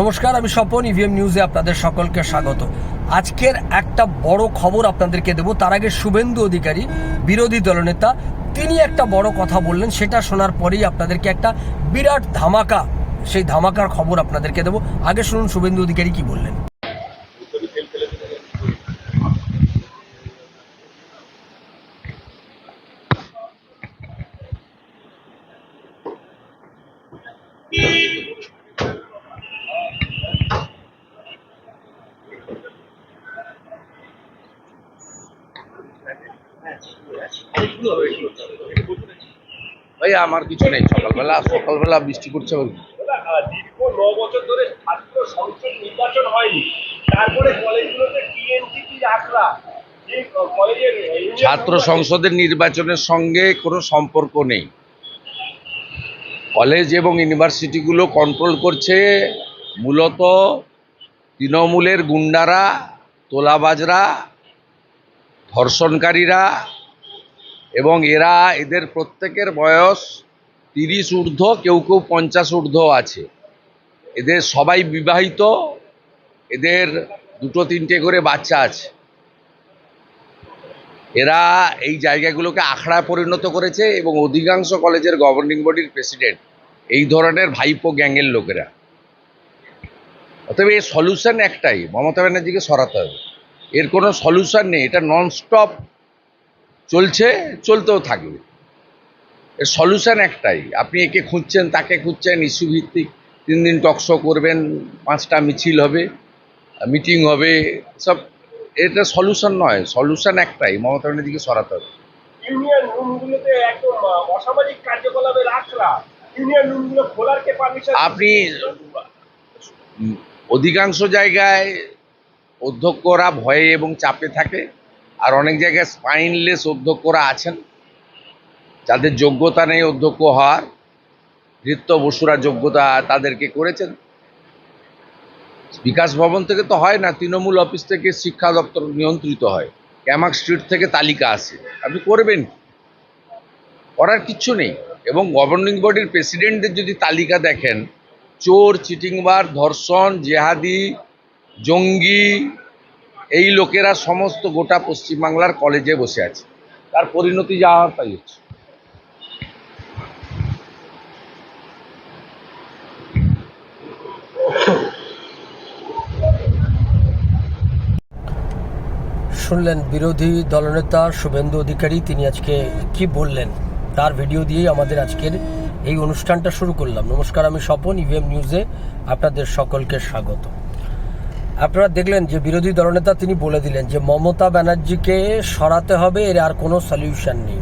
নমস্কার, আমি স্বপন ইভিএম নিউজে আপনাদের সকলকে স্বাগত। আজকের একটা বড় খবর আপনাদেরকে দেব। তার আগে শুভেন্দু অধিকারী, বিরোধী দলনেতা, তিনি একটা বড় কথা বললেন, সেটা শোনার পরেই আপনাদেরকে একটা বিরাট ধামাকা, সেই ধামাকার খবর আপনাদেরকে দেব। আগে শুনুন শুভেন্দু অধিকারী কি বললেন। ভাই আমার কিছু নেই। সকালবেলা সকালবেলা বৃষ্টি আবার দীর্ঘ ন বছর ধরে ছাত্র সংসদ নির্বাচন হয়নি। তারপরে কলেজগুলোতে আখড়া ছাত্র সংসদের নির্বাচনের সঙ্গে কোনো সম্পর্ক নেই। কলেজ এবং ইউনিভার্সিটিগুলো কন্ট্রোল করছে মূলত তৃণমূলের গুন্ডারা তোলাবাজরা ধর্ষণকারীরা এবং এরা এদের প্রত্যেকের বয়স তিরিশ ঊর্ধ্ব, কেউ কেউ পঞ্চাশ ঊর্ধ্ব আছে। এদের সবাই বিবাহিত, এদের দুটো তিনটে করে বাচ্চা আছে। এরা এই জায়গাগুলোকে আখড়ায় পরিণত করেছে এবং অধিকাংশ কলেজের গভর্নিং বডির প্রেসিডেন্ট এই ধরনের ভাইপো গ্যাংয়ের লোকেরা। অতএব এর সলিউশন একটাই, মমতা ব্যানার্জিকে সরাতে হবে। এর কোনো সলিউশন নেই, এটা ননস্টপ চলছে চলতেও থাকবে। এর সলিউশন একটাই আপনি একে খুঁজছেন তাকে খুঁজছেন ইস্যু ভিত্তিক তিন দিন টকশো করবেন পাঁচটা মিছিল হবে মিটিং হবে সব এটা সলিউশন নয় সলিউশন একটাই মমতা ব্যানার্জিকে সরাতে হবে। ইউনিয়ন রুমগুলোতে একদম অসামাজিক কার্যকলাপের আখড়া ইউনিয়ন রুমগুলো খোলার কে পারমিশন আপনি অধিকাংশ জায়গায় অধ্যক্ষরা ভয়ে এবং চাপে থাকে। আর অনেক জায়গায় স্পাইনলেস অধ্যক্ষরা আছেন। যাদের যোগ্যতা নেই অধ্যক্ষ হওয়ার নৃত্য বসুরা যোগ্যতা তাদেরকে করেছেন। বিকাশ ভবন থেকে তো হয় না, তৃণমূল অফিস থেকে শিক্ষা দপ্তর নিয়ন্ত্রিত হয়। ক্যামাক স্ট্রিট থেকে তালিকা আসে। আপনি করবেন করার কিচ্ছু নেই। এবং গভর্নিং বডির প্রেসিডেন্টদের যদি তালিকা দেখেন, চোর চিটিংবার ধর্ষণ, জেহাদি, জঙ্গি এই লোকেরা সমস্ত গোটা পশ্চিমবাংলার কলেজে বসে আছে। তার পরিণতি যা হওয়ার তাই হচ্ছে। শুনলেন বিরোধী দলনেতা শুভেন্দু অধিকারী, তিনি আজকে কি বললেন তার ভিডিও দিয়েই আমাদের আজকের এই অনুষ্ঠানটা শুরু করলাম। নমস্কার, আমি স্বপন ইভিএম নিউজে আপনাদের সকলকে স্বাগত। আপনারা দেখলেন যে বিরোধী দলনেতা তিনি বলে দিলেন যে মমতা ব্যানার্জিকে সরাতে হবে, এর আর কোনো সলিউশন নেই।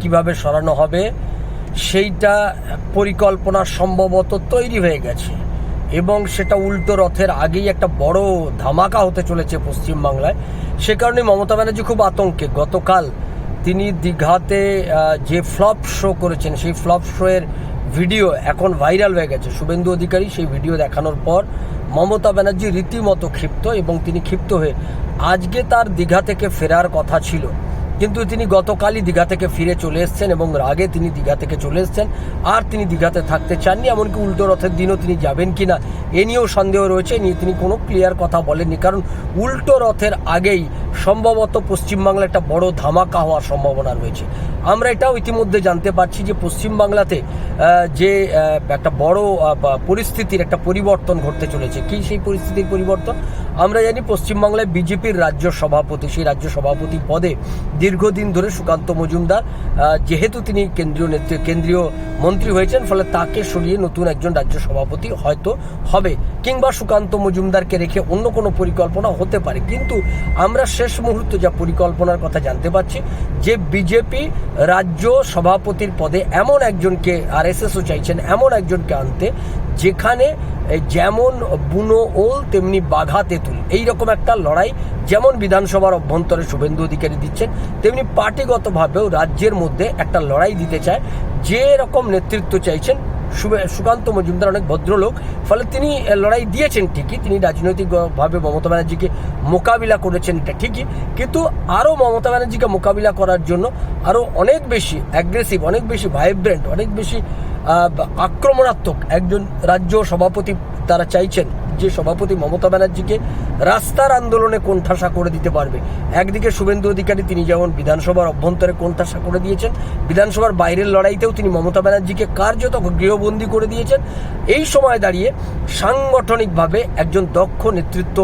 কীভাবে সরানো হবে? সেইটা পরিকল্পনা সম্ভবত তৈরি হয়ে গেছে। এবং সেটা উল্টো রথের আগেই একটা বড় ধামাকা হতে চলেছে পশ্চিমবাংলায়। সে কারণে মমতা ব্যানার্জি খুব আতঙ্কে। গতকাল তিনি দীঘাতে যে ফ্লপ শো করেছেন, সেই ফ্লপ শো এর ভিডিও এখন ভাইরাল হয়ে গেছে। শুভেন্দু অধিকারী সেই ভিডিও দেখানোর পর মমতা ব্যানার্জি রীতিমতো ক্ষিপ্ত এবং তিনি ক্ষিপ্ত হয়ে আজকে তার দীঘা থেকে ফেরার কথা ছিল। কিন্তু তিনি গতকালই দীঘা থেকে ফিরে চলে এসেছেন এবং রাগে তিনি দীঘা থেকে চলে এসেছেন। আর তিনি দীঘাতে থাকতে চাননি, এমনকি উল্টো রথের দিনও তিনি যাবেন কিনা এ নিয়েও সন্দেহ রয়েছে। নিয়ে তিনি কোনো ক্লিয়ার কথা বলেননি, কারণ উল্টো রথের আগেই সম্ভবত পশ্চিমবাংলায় একটা বড় ধামাকা হওয়ার সম্ভাবনা রয়েছে। আমরা এটাও ইতিমধ্যে জানতে পারছি যে পশ্চিমবাংলাতে যে একটা বড় পরিস্থিতির একটা পরিবর্তন ঘটতে চলেছে। কি সেই পরিস্থিতির পরিবর্তন? আমরা জানি পশ্চিমবাংলায় বিজেপির রাজ্য সভাপতি, সেই রাজ্য সভাপতি পদে দীর্ঘদিন ধরে সুকান্ত মজুমদার যেহেতু তিনি কেন্দ্রীয় নেতৃ, কেন্দ্রীয় মন্ত্রী হয়েছেন, ফলে তাকে সরিয়ে নতুন একজন রাজ্য সভাপতি হয়তো হবে কিংবা সুকান্ত মজুমদারকে রেখে অন্য কোনো পরিকল্পনা হতে পারে। কিন্তু আমরা শেষ মুহূর্তে যা পরিকল্পনার কথা জানতে পারছি যে বিজেপি রাজ্য সভাপতির পদে এমন একজনকে আর এসএসও চাইছেন, এমন একজনকে আনতে, যেখানে যেমন বুনো ওল, তেমনি বাঘা তেঁতুল, এইরকম একটা লড়াই যেমন বিধানসভার অভ্যন্তরে শুভেন্দু অধিকারী দিচ্ছেন, তেমনি পার্টিগতভাবেও রাজ্যের মধ্যে একটা লড়াই দিতে চায়, যে রকম নেতৃত্ব চাইছেন সুকান্ত মজুমদার অনেক ভদ্রলোক। ফলে তিনি লড়াই দিয়েছেন ঠিকই। তিনি রাজনৈতিকভাবে মমতা ব্যানার্জিকে মোকাবিলা করেছেন, এটা ঠিকই। কিন্তু আরও মমতা ব্যানার্জিকে মোকাবিলা করার জন্য আরও অনেক বেশি অ্যাগ্রেসিভ অনেক বেশি ভাইব্রেন্ট অনেক বেশি আক্রমণাত্মক একজন রাজ্য সভাপতি তারা চাইছেন। রাজ্যের সভাপতি মমতা ব্যানার্জিকে রাস্তার আন্দোলনে কোণঠাসা করে দিতে পারবে। একদিকে শুভেন্দু অধিকারী তিনি যেমন বিধানসভার অভ্যন্তরে কোণঠাসা করে দিয়েছেন, বিধানসভার বাইরের লড়াইতেও তিনি মমতা ব্যানার্জিকে কার্যত গৃহবন্দী করে দিয়েছেন। এই সময় দাঁড়িয়ে সাংগঠনিকভাবে একজন দক্ষ নেতৃত্ব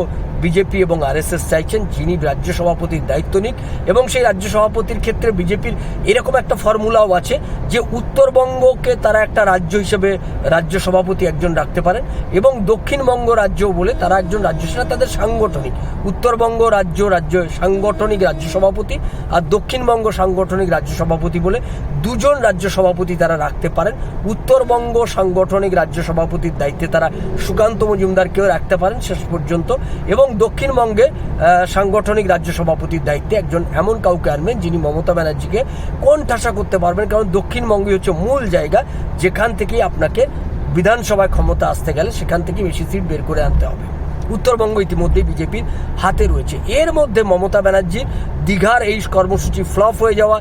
বিজেপি এবং আরএসএস চাইছেন, যিনি রাজ্য সভাপতির দায়িত্ব নিক এবং সেই রাজ্য সভাপতির ক্ষেত্রে বিজেপির এরকম একটা ফর্মুলাও আছে যে উত্তরবঙ্গকে তারা একটা রাজ্য হিসেবে রাজ্য সভাপতি একজন রাখতে পারেন এবং দক্ষিণবঙ্গ রাজ্য বলে তারা একজন রাজ্য, সেটা তাদের সাংগঠনিক। উত্তরবঙ্গ রাজ্য রাজ্য সাংগঠনিক রাজ্য সভাপতি আর দক্ষিণবঙ্গ সাংগঠনিক রাজ্য সভাপতি বলে দুজন রাজ্য সভাপতি তারা রাখতে পারেন। উত্তরবঙ্গ সাংগঠনিক রাজ্য সভাপতির দায়িত্বে তারা সুকান্ত মজুমদারকেও রাখতে পারেন শেষ পর্যন্ত এবং দক্ষিণবঙ্গে সাংগঠনিক রাজ্য সভাপতির দায়িত্বে একজন এমন কাউকে আনবেন যিনি মমতা ব্যানার্জিকে কোন ঠাসা করতে পারবেন? কারণ দক্ষিণবঙ্গই হচ্ছে মূল জায়গা, যেখান থেকেই আপনাকে বিধানসভায় ক্ষমতা আসতে গেলে সেখান থেকে বেশি সিট বের করে আনতে হবে। উত্তরবঙ্গ ইতিমধ্যেই বিজেপির হাতে রয়েছে। এর মধ্যে মমতা ব্যানার্জির দীঘার এই কর্মসূচি ফ্লপ হয়ে যাওয়া,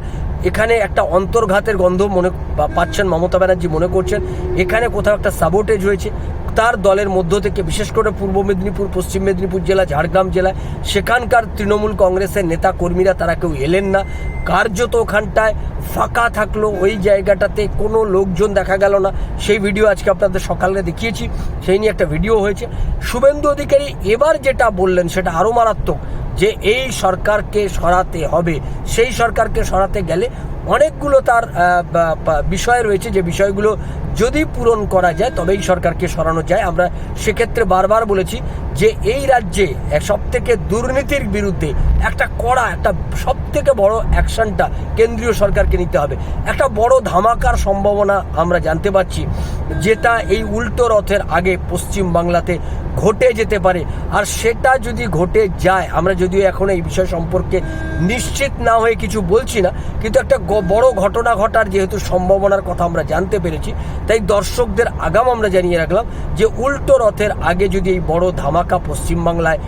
এখানে একটা অন্তর্ঘাতের গন্ধ মনে পাচ্ছেন মমতা ব্যানার্জি মনে করছেন। এখানে কোথাও একটা সাবোটেজ হয়েছে। তার দলের মধ্য থেকে, বিশেষ করে পূর্ব মেদিনীপুর, পশ্চিম মেদিনীপুর জেলা, ঝাড়গ্রাম জেলায় সেখানকার তৃণমূল কংগ্রেসের নেতা কর্মীরা তারা কেউ এলেন না। কার্যত ওখানটায় ফাঁকা থাকল, ওই জায়গাটাতে কোনো লোকজন দেখা গেল না। সেই ভিডিও আজকে আপনাদের সকালে দেখিয়েছি, সেই নিয়ে একটা ভিডিও হয়েছে। শুভেন্দু অধিকারী এবার যেটা বললেন, সেটা আরও মারাত্মক, যে এই সরকারকে সরাতে হবে। সেই সরকারকে সরাতে গেলে অনেকগুলো তার বিষয় রয়েছে যে বিষয়গুলো যদি পূরণ করা যায়, তবেই সরকারকে সরানো যায়। আমরা সেক্ষেত্রে বারবার বলেছি যে এই রাজ্যে সব থেকে দুর্নীতির বিরুদ্ধে একটা কড়া, একটা সব থেকে বড় অ্যাকশনটা কেন্দ্রীয় সরকারকে নিতে হবে। একটা বড় ধামাকার সম্ভাবনা আমরা জানতে পারছি, যেটা এই উল্টো রথের আগে পশ্চিম বাংলাতে ঘটে যেতে পারে। আর সেটা যদি ঘটে যায়, আমরা যদিও এখন এই বিষয় সম্পর্কে নিশ্চিত না হয়ে কিছু বলছি না, কিন্তু একটা বড় ঘটনা ঘটার যেহেতু সম্ভাবনার কথা আমরা জানতে পেরেছি, তাই দর্শকদের আগাম আমরা জানিয়ে রাখলাম যে উল্টো রথের আগে যদি এই বড় ধামাকা পশ্চিমবাংলায়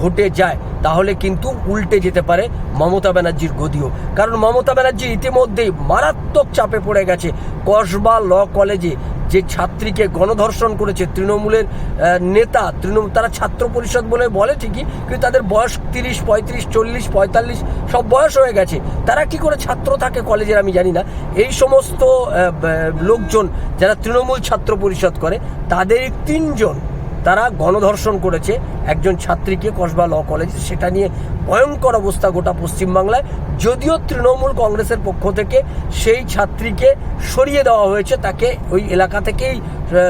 ঘটে যায়, তাহলে কিন্তু উল্টে যেতে পারে মমতা ব্যানার্জির গদিও। কারণ মমতা ব্যানার্জি ইতিমধ্যেই মারাত্মক চাপে পড়ে গেছে কসবা ল কলেজে। যে ছাত্রীকে গণধর্ষণ করেছে তৃণমূলের নেতা, তৃণমূল, তারা ছাত্র পরিষদ বলে বলে ঠিকই, কিন্তু তাদের বয়স তিরিশ, পঁয়ত্রিশ, চল্লিশ, পঁয়তাল্লিশ, সব বয়স হয়ে গেছে। তারা কি করে ছাত্র থাকে কলেজের আমি জানি না। এই সমস্ত লোকজন যারা তৃণমূল ছাত্র পরিষদ করে, তাদের তিনজন তারা গণধর্ষণ করেছে একজন ছাত্রীকে কসবা ল কলেজ। সেটা নিয়ে ভয়ঙ্কর অবস্থা গোটা পশ্চিমবাংলায়। যদিও তৃণমূল কংগ্রেসের পক্ষ থেকে সেই ছাত্রীকে সরিয়ে দেওয়া হয়েছে, তাকে ওই এলাকা থেকেই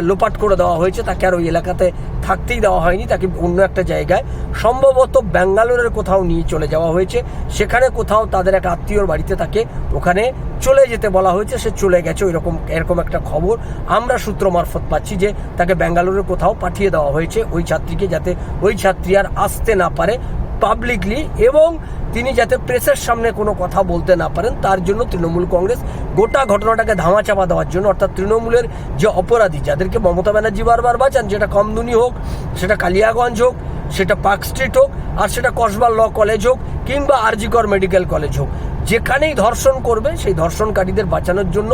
লোপাট করে দেওয়া হয়েছে। তাকে আর ওই এলাকাতে থাকতেই দেওয়া হয়নি। তাকে অন্য একটা জায়গায়, সম্ভবত ব্যাঙ্গালোরের কোথাও নিয়ে চলে যাওয়া হয়েছে। সেখানে কোথাও তাদের এক আত্মীয়র বাড়িতে তাকে ওখানে চলে যেতে বলা হয়েছে। সে চলে গেছে, ওইরকম, এরকম একটা খবর। আমরা সূত্র মারফত পাচ্ছি যে, তাকে ব্যাঙ্গালোরে কোথাও পাঠিয়ে দেওয়া হয়েছে ওই ছাত্রীকে যাতে ওই ছাত্রী আর আসতে না পারে। পাবলিকলি এবং তিনি যাতে প্রেসের সামনে কোনো কথা বলতে না পারেন, তার জন্য তৃণমূল কংগ্রেস গোটা ঘটনাটাকে ধামাচাপা দেওয়ার জন্য, অর্থাৎ তৃণমূলের যে অপরাধী, যাদেরকে মমতা ব্যানার্জি বারবার বাঁচান, যেটা কমদুনি হোক, সেটা কালিয়াগঞ্জ হোক, সেটা পার্ক স্ট্রিট হোক, আর সেটা কসবা ল কলেজ হোক, কিংবা আরজিকর মেডিকেল কলেজ হোক। যেখানেই ধর্ষণ করবে, সেই ধর্ষণকারীদের বাঁচানোর জন্য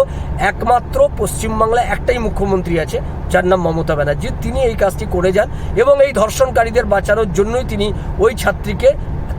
একমাত্র পশ্চিমবাংলায় একটাই মুখ্যমন্ত্রী আছে, যার নাম মমতা ব্যানার্জি। তিনি এই কাজটি করে যান এবং এই ধর্ষণকারীদের বাঁচানোর জন্যই তিনি ওই ছাত্রীকে,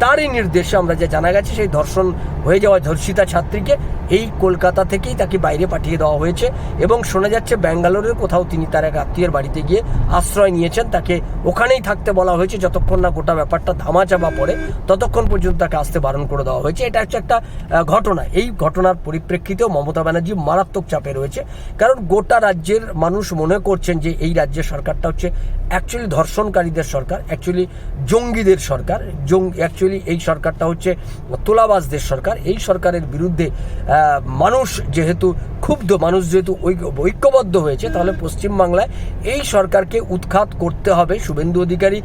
তারই নির্দেশে আমরা যা জানা গেছে, সেই ধর্ষণ হয়ে যাওয়া ধর্ষিতা ছাত্রীকে এই কলকাতা থেকেই তাকে বাইরে পাঠিয়ে দেওয়া হয়েছে এবং শোনা যাচ্ছে ব্যাঙ্গালোরের কোথাও তিনি তার এক আত্মীয়ের বাড়িতে গিয়ে আশ্রয় নিয়েছেন। তাকে ওখানেই থাকতে বলা হয়েছে। যতক্ষণ না গোটা ব্যাপারটা ধামাচাপা পড়ে, ততক্ষণ পর্যন্ত তাকে আসতে বারণ করে দেওয়া হয়েছে। এটা হচ্ছে একটা ঘটনা। এই ঘটনার পরিপ্রেক্ষিতেও মমতা ব্যানার্জি মারাত্মক চাপে রয়েছে। কারণ গোটা রাজ্যের মানুষ মনে করছেন যে এই রাজ্যের সরকারটা হচ্ছে অ্যাকচুয়ালি ধর্ষণকারীদের সরকার অ্যাকচুয়ালি জঙ্গিদের সরকার। জঙ্গি অ্যাকচুয়ালি এই সরকারটা হচ্ছে তোলাবাজদের সরকার। এই সরকারের বিরুদ্ধে মানুষ যেহেতু, ক্ষুব্ধ মানুষ যেহেতু ঐক্য- ঐক্যবদ্ধ হয়েছে, তাহলে পশ্চিমবাংলায় এই সরকারকে উৎখাত করতে হবে শুভেন্দু অধিকারী।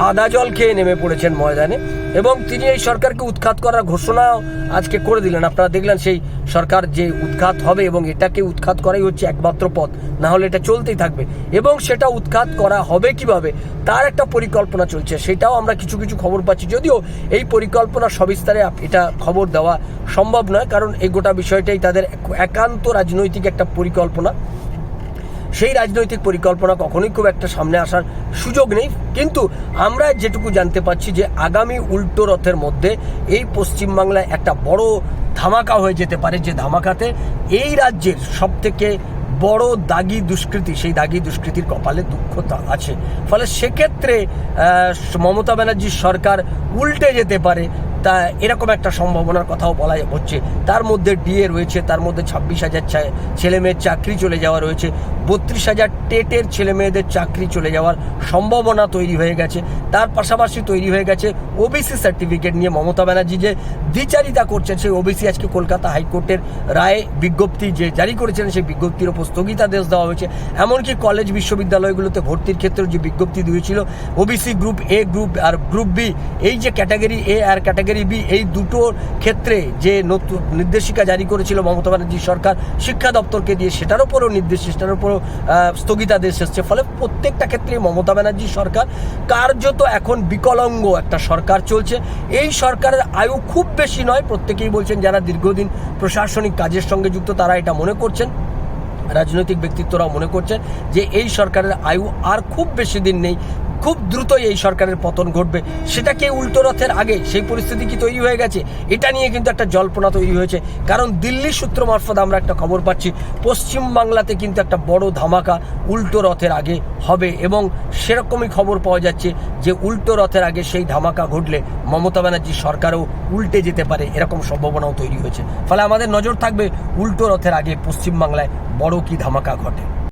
আদা জল খেয়ে নেমে পড়েছেন ময়দানে এবং তিনি এই সরকারকে উৎখাত করার ঘোষণাও আজকে করে দিলেন। আপনারা দেখলেন সেই সরকার যে উৎখাত হবে এবং এটাকে উৎখাত করাই হচ্ছে একমাত্র পথ। না হলে এটা চলতেই থাকবে। এবং সেটা উৎখাত করা হবে কীভাবে, তার একটা পরিকল্পনা চলছে। সেটাও আমরা কিছু কিছু খবর পাচ্ছি। যদিও এই পরিকল্পনা সবিস্তারে এটা খবর দেওয়া সম্ভব নয়, কারণ এই গোটা বিষয়টাই তাদের এক- একান্ত রাজনৈতিক একটা পরিকল্পনা। সেই রাজনৈতিক পরিকল্পনা কখনোই খুব একটা সামনে আসার সুযোগ নেই। কিন্তু আমরা যেটুকু জানতে পারছি যে আগামী উল্টো রথের মধ্যে এই পশ্চিমবাংলায় একটা বড় ধামাকা হয়ে যেতে পারে যে ধামাকাতে এই রাজ্যের সব থেকে বড় দাগি দুষ্কৃতি, সেই দাগি দুষ্কৃতির কপালে দুঃখতা আছে। ফলে সেক্ষেত্রে মমতা ব্যানার্জির সরকার উল্টে যেতে পারে। তা এরকম একটা সম্ভাবনার কথাও বলা হচ্ছে। তার মধ্যে ডিএ রয়েছে, তার মধ্যে ছাব্বিশ হাজার ছেলে মেয়ের চাকরি চলে যাওয়া রয়েছে। বত্রিশ হাজার টেটের ছেলে মেয়েদের চাকরি চলে যাওয়ার সম্ভাবনা তৈরি হয়ে গেছে। তার পাশাপাশি তৈরি হয়ে গেছে ওবিসি সার্টিফিকেট নিয়ে মমতা ব্যানার্জি যে দ্বিচারিতা করছেন, সেই ওবিসি আজকে কলকাতা হাইকোর্টের রায়ে বিজ্ঞপ্তি যে জারি করেছেন সেই বিজ্ঞপ্তির ওপর স্থগিতাদেশ দেওয়া হয়েছে। এমনকি কলেজ বিশ্ববিদ্যালয়গুলোতে ভর্তির ক্ষেত্রে যে বিজ্ঞপ্তি দিয়েছিল, ওবিসি গ্রুপ এ, গ্রুপ আর গ্রুপ বি, এই যে ক্যাটাগরি এ আর ক্যাটাগরি বি এই দুটোর ক্ষেত্রে যে নতুন নির্দেশিকা জারি করেছিল মমতা ব্যানার্জি সরকার, শিক্ষা দপ্তরকে দিয়ে সেটার উপরও নির্দেশ, সেটার উপরও স্থগিতাদেশ এসছে। ফলে প্রত্যেকটা ক্ষেত্রে মমতা ব্যানার্জি সরকার কার্যত এখন বিকলঙ্গ একটা সরকার চলছে। এই সরকারের আয়ু খুব বেশি নয়, প্রত্যেকেই বলছেন যারা দীর্ঘদিন প্রশাসনিক কাজের সঙ্গে যুক্ত, তারা এটা মনে করছেন, রাজনৈতিক ব্যক্তিত্বরাও মনে করছেন যে এই সরকারের আয়ু আর খুব বেশি দিন নেই। খুব দ্রুতই এই সরকারের পতন ঘটবে। সেটা কি উল্টো রথের আগে সেই পরিস্থিতি কি তৈরি হয়ে গেছে, এটা নিয়ে কিন্তু একটা জল্পনা তৈরি হয়েছে। কারণ দিল্লি সূত্র মারফত আমরা একটা খবর পাচ্ছি, পশ্চিম বাংলাতে কিন্তু একটা বড় ধামাকা উল্টো রথের আগে হবে এবং সেরকমই খবর পাওয়া যাচ্ছে যে উল্টো রথের আগে সেই ধামাকা ঘটলে মমতা ব্যানার্জি সরকারও উল্টে যেতে পারে, এরকম সম্ভাবনাও তৈরি হয়েছে। ফলে আমাদের নজর থাকবে উল্টো রথের আগে পশ্চিমবাংলায় বড় কি ধামাকা ঘটে।